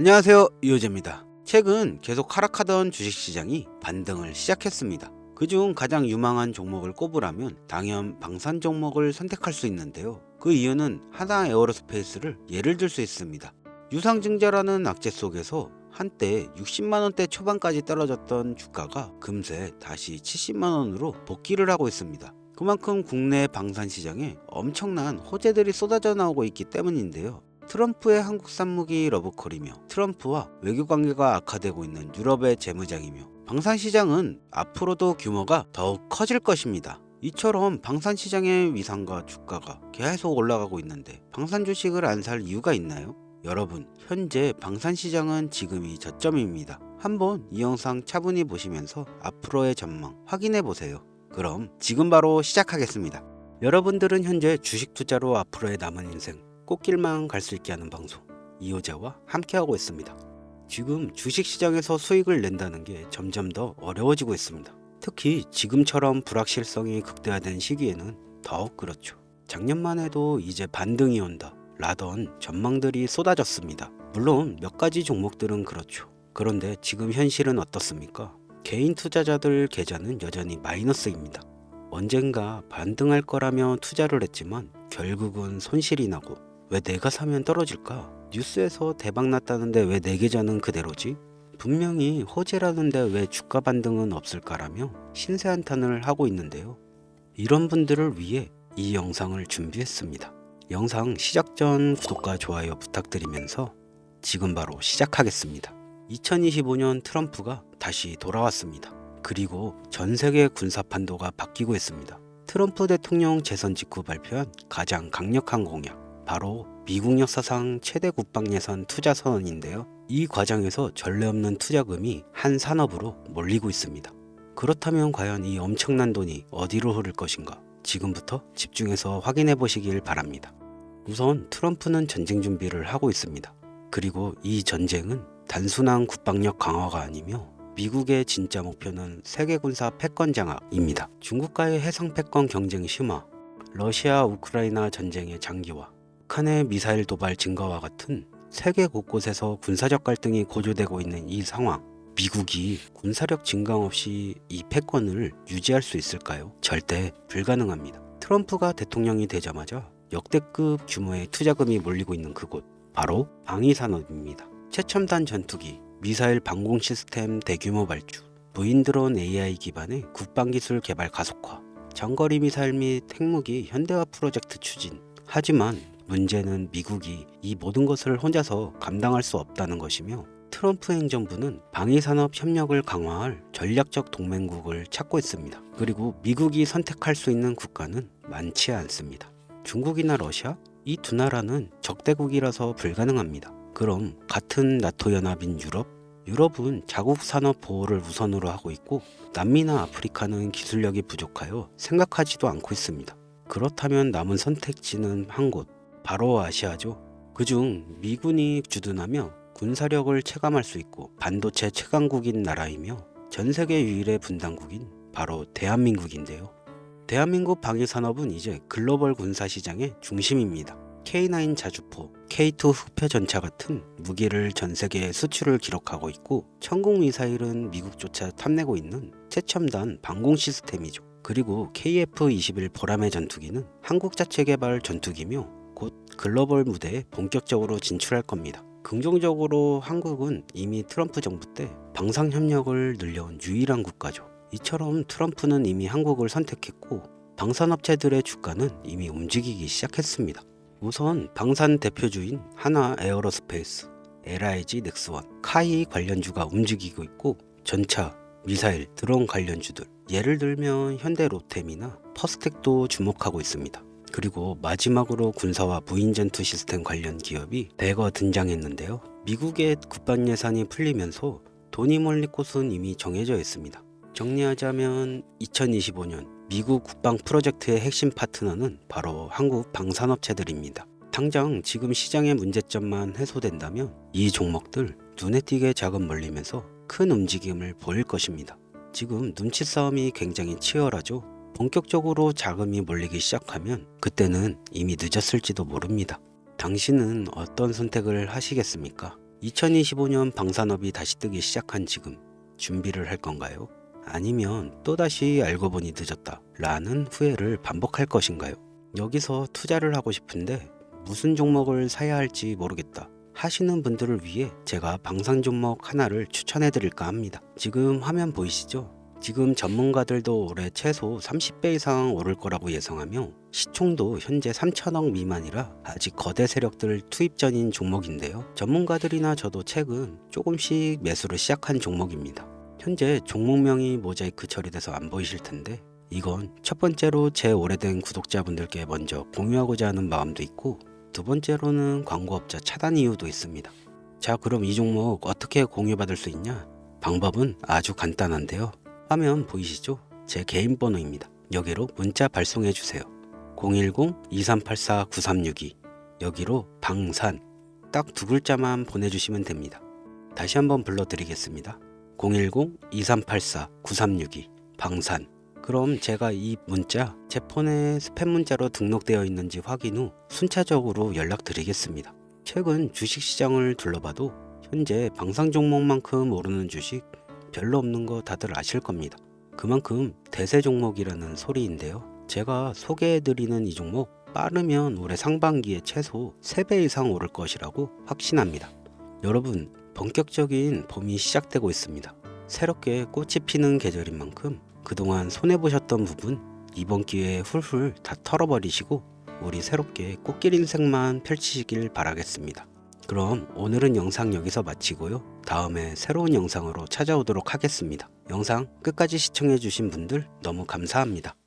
안녕하세요 이호재입니다. 최근 계속 하락하던 주식시장이 반등을 시작했습니다. 그중 가장 유망한 종목을 꼽으라면 당연 방산 종목을 선택할 수 있는데요. 그 이유는 하나 에어로스페이스를 예를 들 수 있습니다. 유상증자라는 악재 속에서 한때 60만원대 초반까지 떨어졌던 주가가 금세 다시 70만원으로 복귀를 하고 있습니다. 그만큼 국내 방산 시장에 엄청난 호재들이 쏟아져 나오고 있기 때문인데요. 트럼프의 한국산 무기 러브콜이며 트럼프와 외교 관계가 악화되고 있는 유럽의 재무장이며 방산 시장은 앞으로도 규모가 더욱 커질 것입니다. 이처럼 방산 시장의 위상과 주가가 계속 올라가고 있는데 방산 주식을 안 살 이유가 있나요? 여러분, 현재 방산 시장은 지금이 저점입니다. 한번 이 영상 차분히 보시면서 앞으로의 전망 확인해 보세요. 그럼 지금 바로 시작하겠습니다. 여러분들은 현재 주식 투자로 앞으로의 남은 인생 꽃길만 갈 수 있게 하는 방송 이호재와 함께하고 있습니다. 지금 주식 시장에서 수익을 낸다는 게 점점 더 어려워지고 있습니다. 특히 지금처럼 불확실성이 극대화된 시기에는 더욱 그렇죠. 작년만 해도 이제 반등이 온다 라던 전망들이 쏟아졌습니다. 물론 몇 가지 종목들은 그렇죠. 그런데 지금 현실은 어떻습니까? 개인 투자자들 계좌는 여전히 마이너스입니다. 언젠가 반등할 거라며 투자를 했지만 결국은 손실이 나고 왜 내가 사면 떨어질까? 뉴스에서 대박 났다는데 왜 내 계좌는 그대로지? 분명히 호재라는데 왜 주가 반등은 없을까라며 신세 한탄을 하고 있는데요. 이런 분들을 위해 이 영상을 준비했습니다. 영상 시작 전 구독과 좋아요 부탁드리면서 지금 바로 시작하겠습니다. 2025년 트럼프가 다시 돌아왔습니다. 그리고 전 세계 군사 판도가 바뀌고 있습니다. 트럼프 대통령 재선 직후 발표한 가장 강력한 공약, 바로 미국 역사상 최대 국방 예산 투자 선언인데요. 이 과정에서 전례 없는 투자금이 한 산업으로 몰리고 있습니다. 그렇다면 과연 이 엄청난 돈이 어디로 흐를 것인가? 지금부터 집중해서 확인해 보시길 바랍니다. 우선 트럼프는 전쟁 준비를 하고 있습니다. 그리고 이 전쟁은 단순한 국방력 강화가 아니며 미국의 진짜 목표는 세계 군사 패권 장악입니다. 중국과의 해상 패권 경쟁 심화, 러시아 우크라이나 전쟁의 장기화, 북한의 미사일 도발 증가와 같은 세계 곳곳에서 군사적 갈등이 고조되고 있는 이 상황. 미국이 군사력 증강 없이 이 패권을 유지할 수 있을까요? 절대 불가능합니다. 트럼프가 대통령이 되자마자 역대급 규모의 투자금이 몰리고 있는 그곳 바로 방위산업입니다. 최첨단 전투기, 미사일 방공 시스템 대규모 발주, 무인드론 AI 기반의 국방기술 개발 가속화, 장거리 미사일 및 핵무기 현대화 프로젝트 추진. 하지만 문제는 미국이 이 모든 것을 혼자서 감당할 수 없다는 것이며 트럼프 행정부는 방위산업 협력을 강화할 전략적 동맹국을 찾고 있습니다. 그리고 미국이 선택할 수 있는 국가는 많지 않습니다. 중국이나 러시아? 이 두 나라는 적대국이라서 불가능합니다. 그럼 같은 나토 연합인 유럽? 유럽은 자국 산업 보호를 우선으로 하고 있고 남미나 아프리카는 기술력이 부족하여 생각하지도 않고 있습니다. 그렇다면 남은 선택지는 한 곳, 바로 아시아죠. 그중 미군이 주둔하며 군사력을 체감할 수 있고 반도체 최강국인 나라이며 전 세계 유일의 분단국인 바로 대한민국인데요. 대한민국 방위산업은 이제 글로벌 군사 시장의 중심입니다. K9 자주포, K2 흑표 전차 같은 무기를 전 세계에 수출을 기록하고 있고 천국 미사일은 미국조차 탐내고 있는 최첨단 방공 시스템이죠. 그리고 KF-21 보라매 전투기는 한국 자체 개발 전투기며 곧 글로벌 무대에 본격적으로 진출할 겁니다. 긍정적으로 한국은 이미 트럼프 정부 때 방상 협력을 늘려온 유일한 국가죠. 이처럼 트럼프는 이미 한국을 선택했고 방산업체들의 주가는 이미 움직이기 시작했습니다. 우선 방산 대표주인 하나 에어로스페이스, LIG 넥스원, 카이 관련주가 움직이고 있고 전차, 미사일, 드론 관련주들 예를 들면 현대 로템이나 퍼스텍도 주목하고 있습니다. 그리고 마지막으로 군사와 무인 전투 시스템 관련 기업이 대거 등장했는데요. 미국의 국방 예산이 풀리면서 돈이 몰릴 곳은 이미 정해져 있습니다. 정리하자면 2025년 미국 국방 프로젝트의 핵심 파트너는 바로 한국 방산업체들입니다. 당장 지금 시장의 문제점만 해소된다면 이 종목들 눈에 띄게 자금 몰리면서 큰 움직임을 보일 것입니다. 지금 눈치 싸움이 굉장히 치열하죠. 본격적으로 자금이 몰리기 시작하면 그때는 이미 늦었을지도 모릅니다. 당신은 어떤 선택을 하시겠습니까? 2025년 방산업이 다시 뜨기 시작한 지금 준비를 할 건가요? 아니면 또다시 알고 보니 늦었다 라는 후회를 반복할 것인가요? 여기서 투자를 하고 싶은데 무슨 종목을 사야 할지 모르겠다 하시는 분들을 위해 제가 방산 종목 하나를 추천해 드릴까 합니다. 지금 화면 보이시죠? 지금 전문가들도 올해 최소 30배 이상 오를 거라고 예상하며 시총도 현재 3천억 미만이라 아직 거대 세력들 투입 전인 종목인데요. 전문가들이나 저도 최근 조금씩 매수를 시작한 종목입니다. 현재 종목명이 모자이크 처리돼서 안 보이실 텐데 이건 첫 번째로 제 오래된 구독자분들께 먼저 공유하고자 하는 마음도 있고 두 번째로는 광고업자 차단 이유도 있습니다. 자 그럼 이 종목 어떻게 공유받을 수 있냐? 방법은 아주 간단한데요. 화면 보이시죠? 제 개인 번호입니다. 여기로 문자 발송해 주세요. 010-2384-9362 여기로 방산 딱 두 글자만 보내주시면 됩니다. 다시 한번 불러드리겠습니다. 010-2384-9362 방산 그럼 제가 이 문자 제 폰에 스팸 문자로 등록되어 있는지 확인 후 순차적으로 연락드리겠습니다. 최근 주식시장을 둘러봐도 현재 방산 종목만큼 오르는 주식 별로 없는 거 다들 아실 겁니다. 그만큼 대세 종목이라는 소리인데요. 제가 소개해드리는 이 종목 빠르면 올해 상반기에 최소 3배 이상 오를 것이라고 확신합니다. 여러분, 본격적인 봄이 시작되고 있습니다. 새롭게 꽃이 피는 계절인 만큼 그동안 손해보셨던 부분 이번 기회에 훌훌 다 털어버리시고 우리 새롭게 꽃길 인생만 펼치시길 바라겠습니다. 그럼 오늘은 영상 여기서 마치고요. 다음에 새로운 영상으로 찾아오도록 하겠습니다. 영상 끝까지 시청해주신 분들 너무 감사합니다.